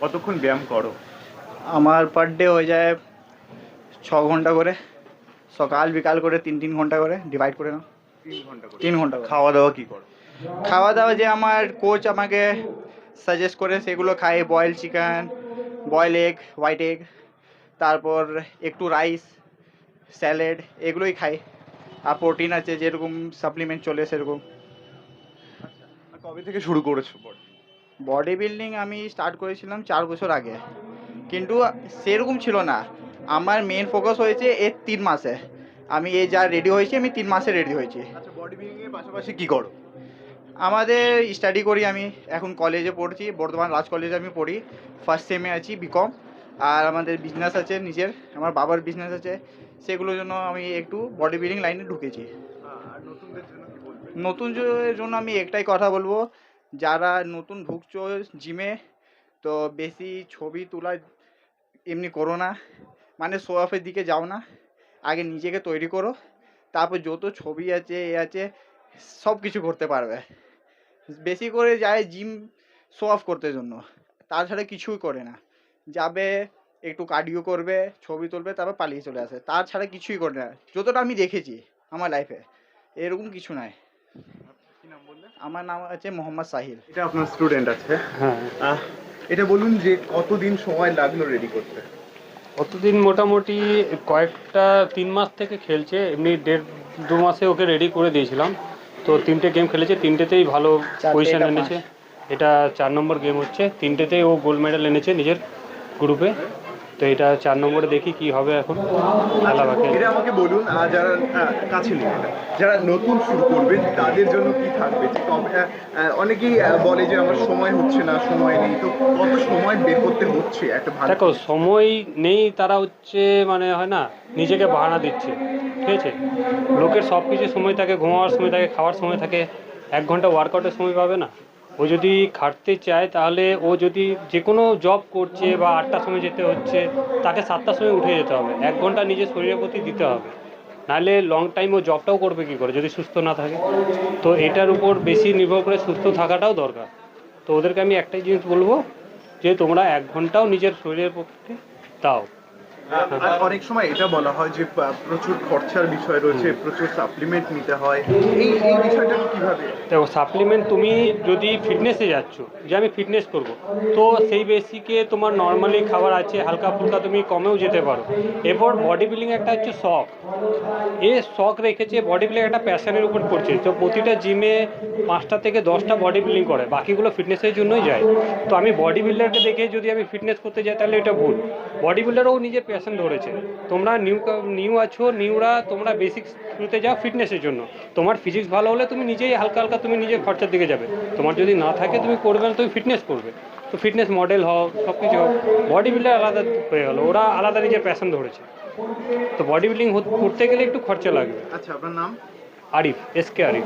কতক্ষণ ব্যায়াম করো? আমার পার ডে হয়ে যায় ছ ঘণ্টা করে। সকাল বিকাল করে তিন তিন ঘণ্টা করে। ডিভাইড করে নাও। তিন ঘণ্টা করে। তিন ঘণ্টা করে। খাওয়া দাওয়া কি করো? খাওয়া দাওয়া যে আমার কোচ আমাকে সাজেস্ট করে সেগুলো খাই। Boil chicken boil egg white egg তারপর একটু রাইস স্যালাড এগুলোই খাই। আর প্রোটিন আছে যেরকম সাপ্লিমেন্ট চলে সেরকম। আর কবে থেকে শুরু করেছ বল? বডি বিল্ডিং আমি স্টার্ট করেছিলাম চার বছর আগে। কিন্তু সেরকম ছিল না। আমার মেন ফোকাস হয়েছে এর তিন মাসে। আমি এই যা রেডি হয়েছি আমি তিন মাসে রেডি হয়েছি। আচ্ছা বডি বিল্ডিং এর পাশাপাশি কি করো? আমাদের স্টাডি করি আমি। এখন কলেজে পড়ছি বর্ধমান রাজ কলেজে আমি পড়ি। ফার্স্ট সেমে আছি বিকম আর আমাদের বিজনেস আছে নিজের আমার বাবার বিজনেস আছে। সেগুলোর জন্য আমি একটু বডি বিল্ডিং লাইনে ঢুকেছি। আর নতুনদের জন্য কি বলবে? নতুন জন্য আমি একটাই কথা বলব যারা নতুন ঢুকছো জিমে তো বেশি ছবি তোলা এমনি করো না। মানে শো অফের দিকে যাও না। আগে নিজেকে তৈরি করো। তারপর যত ছবি আছে, এ আছে সব কিছু করতে পারবে। বেশি করে যায় জিম শো অফ করতে জন্য। তাছাড়া কিছুই করে না। যাবে, একটু কার্ডিও করবে, ছবি তুলবে, তারপর পালিয়ে চলে আসে। তাছাড়া কিছুই করে না। যতটা আমি দেখেছি আমার লাইফে এরকম কিছু বললে আমার নাম আছে মোহাম্মদ সাহিল। এটা আপনার স্টুডেন্ট আছে। হ্যাঁ। এটা বলুন যে কতদিন সময় লাগল রেডি করতে? কতদিন মোটামুটি কয়েকটা তিন মাস থেকে খেলছে এমনি দেড় দু মাসে ওকে রেডি করে দিয়েছিলাম। তো তিনটে গেম খেলেছে তিনটেতেই ভালো পজিশন এনেছে। এটা চার নম্বর গেম হচ্ছে তিনটেতেই ও গোল্ড মেডেল এনেছে নিজের গ্রুপে তো এটা চার নম্বরে দেখি কি হবে এখন। এটা আমাকে বলুন যারা কাছে যারা নতুন শুরু করবে তাদের জন্য কি থাকবে? অনেকেই বলে যে আমার সময় হচ্ছে না সময় নেই। তো কত সময় বের করতে হচ্ছে একটা দেখো সময় নেই তারা হচ্ছে মানে হয় না নিজেকে বাহানা দিচ্ছে ঠিক আছে? লোকের সব কিছু সময় থাকে ঘুমাবার সময় থাকে খাওয়ার সময় থাকে এক ঘণ্টা ওয়ার্কআউটের সময় পাবে না। ও যদি খাটতে চায় তাহলে ও যদি যে কোনো জব করছে বা আটটার সময় যেতে হচ্ছে, তাকে সাতটার সময় উঠে যেতে হবে। এক ঘণ্টা নিজের শরীরের প্রতি দিতে হবে। নাহলে লং টাইম ও জবটাও করবে কী করে, যদি সুস্থ না থাকে? তো এটার উপর বেশি নির্ভর করে সুস্থ থাকাটাও দরকার। তো ওদেরকে আমি একটাই জিনিস বলব যে, তোমরা এক ঘন্টাও নিজের শরীরের পক্ষে দাও। অনেক সময় এটা বলা হয় যে প্রচুর খরচার বিষয় রয়েছে প্রচুর সাপ্লিমেন্ট নিতে হয়। এই এই বিষয়টা কীভাবে দেখো সাপ্লিমেন্ট তুমি যদি ফিটনেসে যাচ্ছ যে আমি ফিটনেস করব তো সেই বেসিকে তোমার নর্মালি খাবার আছে হালকা ফুলকা তুমি কমেও যেতে পারো। এরপর বডি বিল্ডিং একটা হচ্ছে শখ। এ শখ রেখেছে বডি বিল্ডিং একটা প্যাশনের উপর করছে। তো প্রতিটা জিমে পাঁচটা থেকে দশটা বডি বিল্ডিং করে বাকিগুলো ফিটনেসের জন্যই যায়। তো আমি বডি বিল্ডারকে দেখে যদি আমি ফিটনেস করতে যাই তাহলে এটা ভুল। বডি বিল্ডারও নিজের প্যাশন ধরেছে। তোমরা নিউ নিউ আছো নিউরা তোমরা বেসিক শুরুতে যাও ফিটনেসের জন্য। তোমার ফিজিক্স ভালো হলে তুমি নিজেই হালকা হালকা তুমি নিজের খরচার দিকে যাবে। তোমার যদি না থাকে তুমি করবে না তুমি ফিটনেস করবে। তো ফিটনেস মডেল হও সব কিছু হোক বডি বিল্ডার আলাদা হয়ে গেলো। ওরা আলাদা নিজের প্যাশন ধরেছে। তো বডি বিল্ডিং করতে গেলে একটু খরচা লাগবে। আচ্ছা আপনার নাম? Arif S K Arif.